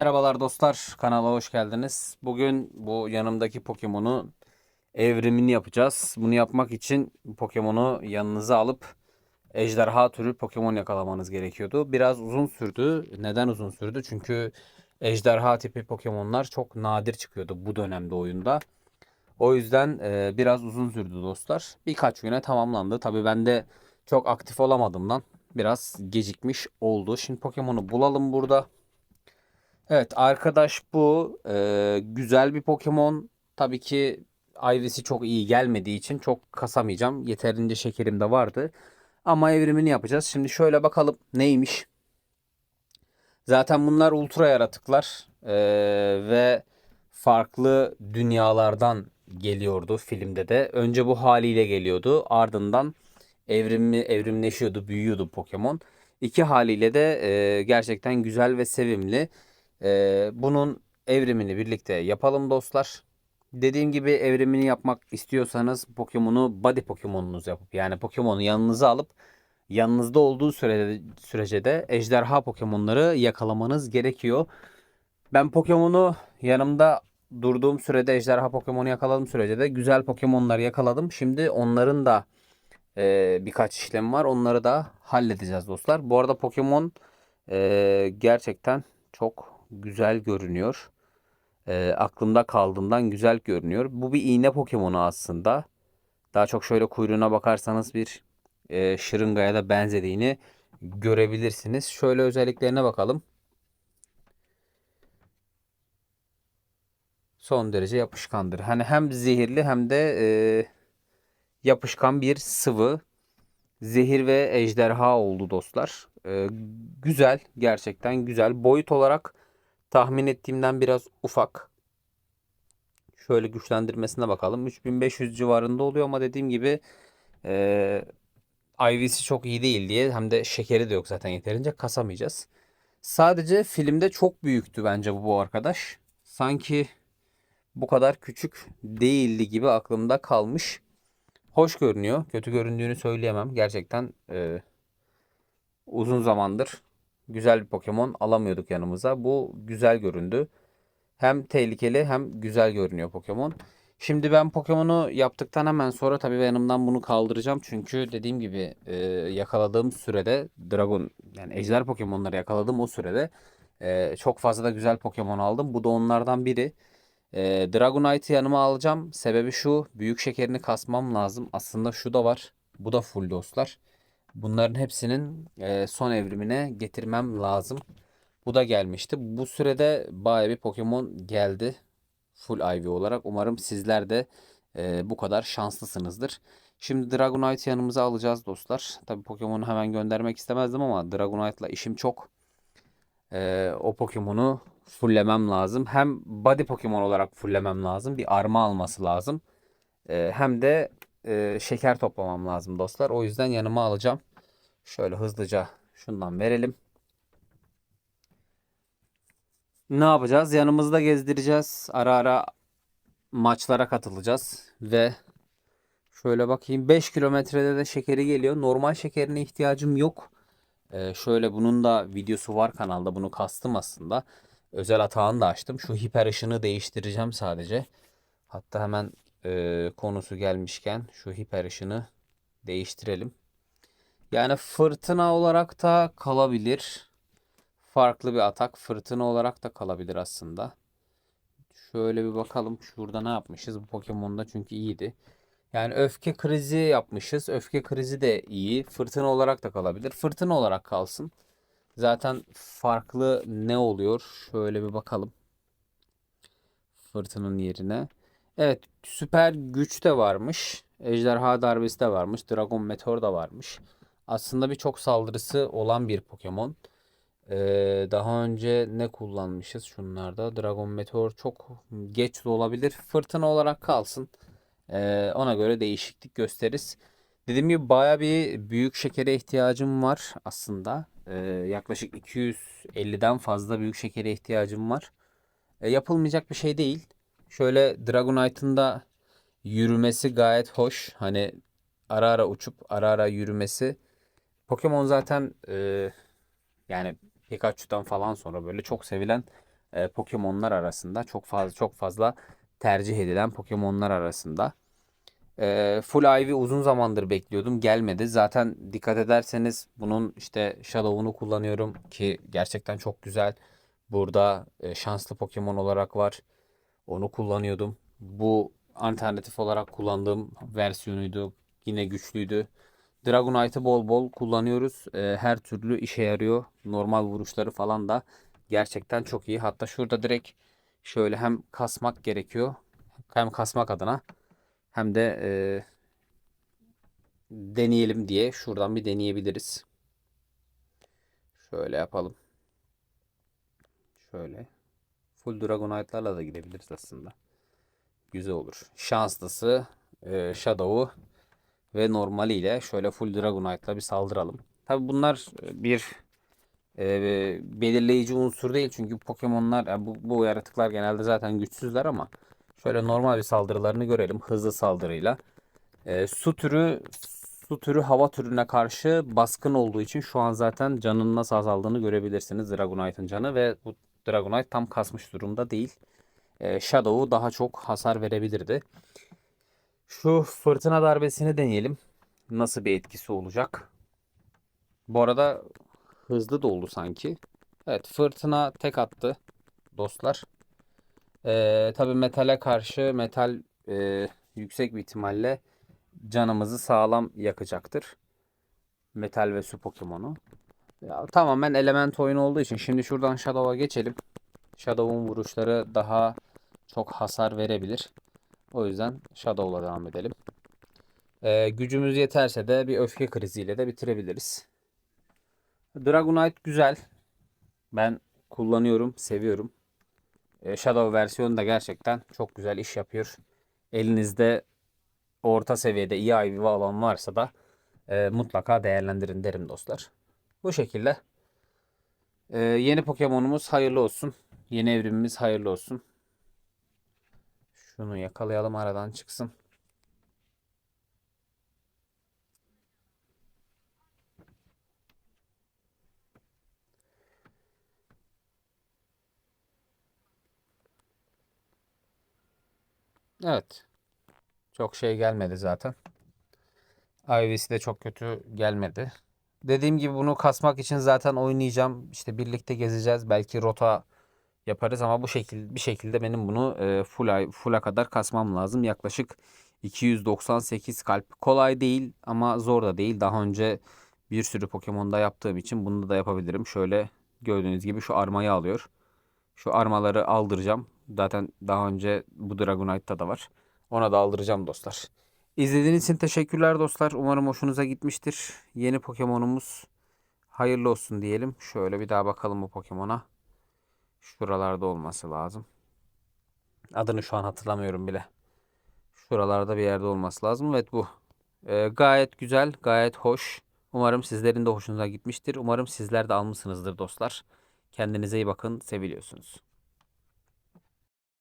Merhabalar dostlar, kanala hoş geldiniz. Bugün bu yanımdaki Pokemon'u evrimini yapacağız. Bunu yapmak için Pokemon'u yanınıza alıp ejderha türü Pokemon yakalamanız gerekiyordu. Biraz uzun sürdü. Neden uzun sürdü? Çünkü ejderha tipi Pokemon'lar çok nadir çıkıyordu bu dönemde oyunda. O yüzden e, biraz uzun sürdü dostlar. Birkaç güne tamamlandı. Tabii ben de çok aktif olamadığımdan biraz gecikmiş oldu. Şimdi Pokemon'u bulalım burada. Evet arkadaş bu Ee, güzel bir Pokemon. Tabii ki Ivy'si çok iyi gelmediği için çok kasamayacağım. Yeterince şekerim de vardı. Ama evrimini yapacağız. Şimdi şöyle bakalım neymiş. Zaten bunlar ultra yaratıklar Ee, ve farklı dünyalardan geliyordu filmde de. Önce bu haliyle geliyordu. Ardından evrimi evrimleşiyordu, büyüyordu Pokemon. İki haliyle de e, gerçekten güzel ve sevimli. Ee, bunun evrimini birlikte yapalım dostlar. Dediğim gibi evrimini yapmak istiyorsanız Pokemon'u body Pokemon'unuz yapıp yani Pokemon'u yanınıza alıp yanınızda olduğu sürede, sürece de ejderha Pokemon'ları yakalamanız gerekiyor. Ben Pokemon'u yanımda durduğum sürede ejderha Pokemon'u yakaladığım sürece de güzel Pokemon'lar yakaladım. Şimdi onların da e, birkaç işlem var. Onları da halledeceğiz dostlar. Bu arada Pokemon e, gerçekten çok güzel görünüyor. E, aklımda kaldığından güzel görünüyor. Bu bir iğne Pokemon'u aslında. Daha çok şöyle kuyruğuna bakarsanız bir e, şırıngaya da benzediğini görebilirsiniz. Şöyle özelliklerine bakalım. Son derece yapışkandır. Hani hem zehirli hem de e, yapışkan bir sıvı. Zehir ve ejderha oldu dostlar. E, güzel. Gerçekten güzel. Boyut olarak tahmin ettiğimden biraz ufak. Şöyle güçlendirmesine bakalım. 3500 civarında oluyor ama dediğim gibi e, IV'si çok iyi değil diye hem de şekeri de yok zaten yeterince kasamayacağız. Sadece filmde çok büyüktü bence bu, arkadaş. Sanki bu kadar küçük değildi gibi aklımda kalmış. Hoş görünüyor. Kötü göründüğünü söyleyemem. Gerçekten e, uzun zamandır güzel bir Pokemon alamıyorduk yanımıza. Bu güzel göründü. Hem tehlikeli hem güzel görünüyor Pokemon. Şimdi ben Pokemon'u yaptıktan hemen sonra tabii yanımdan bunu kaldıracağım. Çünkü dediğim gibi e, yakaladığım sürede Dragon yani ejder Pokemon'ları yakaladığım o sürede e, çok fazla da güzel Pokemon aldım. Bu da onlardan biri. E, Dragonite'ı yanıma alacağım. Sebebi şu büyük şekerini kasmam lazım. Aslında şu da var. Bu da full dostlar. Bunların hepsinin e, son evrimine getirmem lazım. Bu da gelmişti. Bu sürede bayağı bir Pokemon geldi. Full IV olarak. Umarım sizler de e, bu kadar şanslısınızdır. Şimdi Dragonite yanımıza alacağız dostlar. Tabi Pokemon'u hemen göndermek istemezdim ama Dragonite'la işim çok. E, o Pokemon'u fulllemem lazım. Hem body Pokemon olarak fulllemem lazım. Bir arma alması lazım. E, hem de e, şeker toplamam lazım dostlar. O yüzden yanıma alacağım. Şöyle hızlıca şundan verelim. Ne yapacağız? Yanımızda gezdireceğiz. Ara ara maçlara katılacağız. Ve şöyle bakayım 5 kilometrede de şekeri geliyor. Normal şekerine ihtiyacım yok. Ee, şöyle bunun da videosu var kanalda. Bunu kastım aslında. Özel atağını da açtım. Şu hiper ışını değiştireceğim sadece. Hatta hemen e, konusu gelmişken şu hiper ışını değiştirelim. Yani fırtına olarak da kalabilir. Farklı bir atak fırtına olarak da kalabilir aslında. Şöyle bir bakalım şurada ne yapmışız bu Pokemon'da çünkü iyiydi. Yani öfke krizi yapmışız. Öfke krizi de iyi. Fırtına olarak da kalabilir. Fırtına olarak kalsın. Zaten farklı ne oluyor? Şöyle bir bakalım. Fırtınanın yerine. Evet süper güç de varmış. Ejderha darbesi de varmış. Dragon Meteor da varmış. Aslında birçok saldırısı olan bir Pokemon. Ee, daha önce ne kullanmışız şunlarda? Dragon Meteor çok geç de olabilir. Fırtına olarak kalsın. Ee, ona göre değişiklik gösteririz. Dediğim gibi baya bir büyük şekere ihtiyacım var aslında. Ee, yaklaşık 250'den fazla büyük şekere ihtiyacım var. Ee, yapılmayacak bir şey değil. Şöyle Dragonite'ın da yürümesi gayet hoş. Hani ara ara uçup ara ara yürümesi. Pokemon zaten e, yani Pikachu'dan falan sonra böyle çok sevilen e, Pokemon'lar arasında çok fazla çok fazla tercih edilen Pokemon'lar arasında. E, Full Ivy uzun zamandır bekliyordum. Gelmedi. Zaten dikkat ederseniz bunun işte Shadow'unu kullanıyorum ki gerçekten çok güzel. Burada e, şanslı Pokemon olarak var. Onu kullanıyordum. Bu alternatif olarak kullandığım versiyonuydu. Yine güçlüydü. Dragonite'ı bol bol kullanıyoruz. E, her türlü işe yarıyor. Normal vuruşları falan da gerçekten çok iyi. Hatta şurada direkt şöyle hem kasmak gerekiyor. Hem kasmak adına hem de e, deneyelim diye şuradan bir deneyebiliriz. Şöyle yapalım. Şöyle. Full Dragonite'larla da gidebiliriz aslında. Güzel olur. Şanslısı, e, Shadow'u ve normaliyle şöyle full Dragonite'la bir saldıralım. Tabi bunlar bir e, belirleyici unsur değil. Çünkü Pokemon'lar, yani bu, bu yaratıklar genelde zaten güçsüzler ama şöyle normal bir saldırılarını görelim. Hızlı saldırıyla. E, su türü su türü hava türüne karşı baskın olduğu için şu an zaten canının nasıl azaldığını görebilirsiniz Dragonite'ın canı ve bu Dragonite tam kasmış durumda değil. E, Shadow'u daha çok hasar verebilirdi. Şu fırtına darbesini deneyelim. Nasıl bir etkisi olacak? Bu arada hızlı da oldu sanki. Evet fırtına tek attı dostlar. Ee, tabii metale karşı metal e, yüksek bir ihtimalle canımızı sağlam yakacaktır. Metal ve su Pokemon'u. Ya, tamamen element oyunu olduğu için şimdi şuradan Shadow'a geçelim. Shadow'un vuruşları daha çok hasar verebilir. O yüzden Shadow'la devam edelim. Ee, gücümüz yeterse de bir öfke kriziyle de bitirebiliriz. Dragonite güzel. Ben kullanıyorum, seviyorum. Ee, Shadow versiyonu da gerçekten çok güzel iş yapıyor. Elinizde orta seviyede iyi Ivy alan varsa da e, mutlaka değerlendirin derim dostlar. Bu şekilde. Ee, yeni Pokemon'umuz hayırlı olsun. Yeni evrimimiz hayırlı olsun. Şunu yakalayalım aradan çıksın. Evet. Çok şey gelmedi zaten. Ivy'si de çok kötü gelmedi. Dediğim gibi bunu kasmak için zaten oynayacağım. İşte birlikte gezeceğiz. Belki rota yaparız ama bu şekilde bir şekilde benim bunu e, full full'a kadar kasmam lazım. Yaklaşık 298 kalp. Kolay değil ama zor da değil. Daha önce bir sürü Pokemon'da yaptığım için bunu da yapabilirim. Şöyle gördüğünüz gibi şu armayı alıyor. Şu armaları aldıracağım. Zaten daha önce bu Dragonite'da da var. Ona da aldıracağım dostlar. İzlediğiniz için teşekkürler dostlar. Umarım hoşunuza gitmiştir. Yeni Pokemon'umuz hayırlı olsun diyelim. Şöyle bir daha bakalım bu Pokemon'a. Şuralarda olması lazım. Adını şu an hatırlamıyorum bile. Şuralarda bir yerde olması lazım. Evet bu. Ee, gayet güzel, gayet hoş. Umarım sizlerin de hoşunuza gitmiştir. Umarım sizler de almışsınızdır dostlar. Kendinize iyi bakın. Seviliyorsunuz.